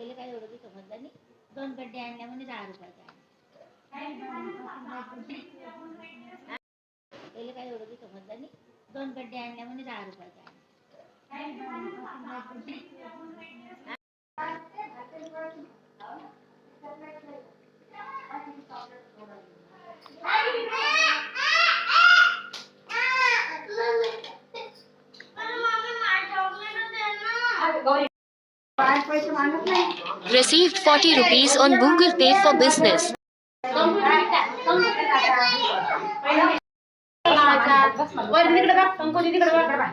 पहिले काय एवढं बी समजलं नाही. दोन गड्डे आणल्या म्हणजे दहा रुपयाच्या पहिले काय एवढं बी समजलं नाही. दोन गड्डे आणल्या म्हणजे दहा रुपयाच्या Received 40 rupees on Google Pay for business. वर तिकडे बघ पंकज तिकडे बघ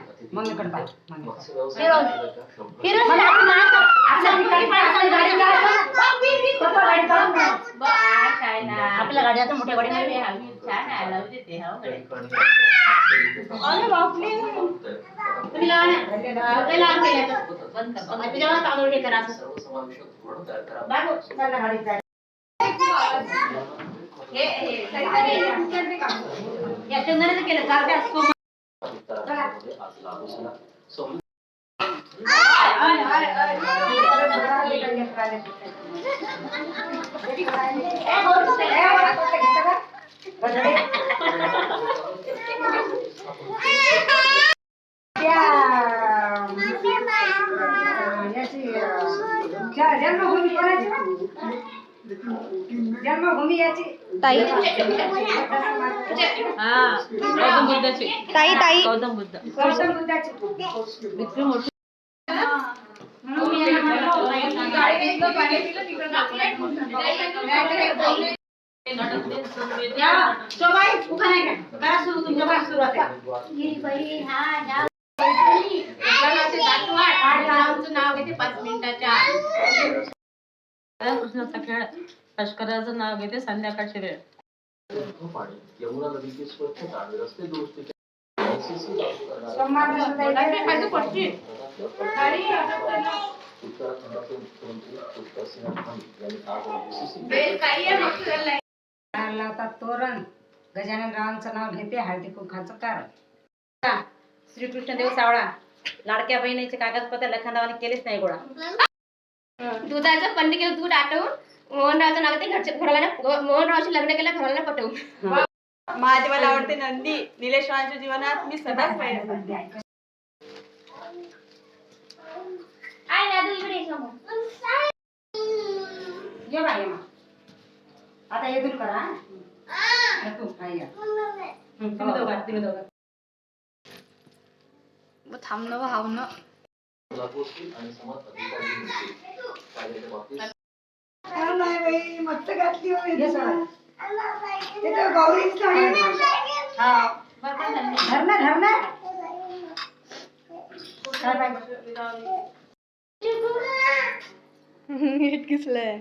मोठ्या गाडी तुम्ही लावा ना लय लहान केलं तर. बंद कर. बंद. त्याच्यावर तांदूळ हे करा. हे हे या चंदनाचं केलं चालते असतो जन्मभूमी जन्मभूमी याची ताई गौतम बुद्धाची ताई ताई गौतम बुद्ध गौतम तुमच्या बाहेर सुरुवात आहे. राधाकृष्णाचा खेळ लष्कराचं नाव घेते संध्याकाळची वेळ कृष्णाचा खेळ लष्कराचं नाव घेते संध्याकाळची वेळ. लावतात तोरण गजानन रावांचं नाव घेते हळदी कुंखाचं कारण श्रीकृष्ण देव सावळा लाडक्या बहिणीचे कागदपत्र लखनदावाने केलेच नाही गोळा. दुधाचं पन्नी किलो दूध आटवून मोहनरावचं नाव ते घरच्या घोराला मोहनरावशी लग्न केलं घराला पटवून माझ्या मला आवडते नंदी निलेश रावांच्या जीवनात मी सदाच आता येथून करा थांबणं ना नाही मस्त घातली सगळं. तर गौरीच साडी आहे. धर ना, धर ना. काय बाई? किसलंय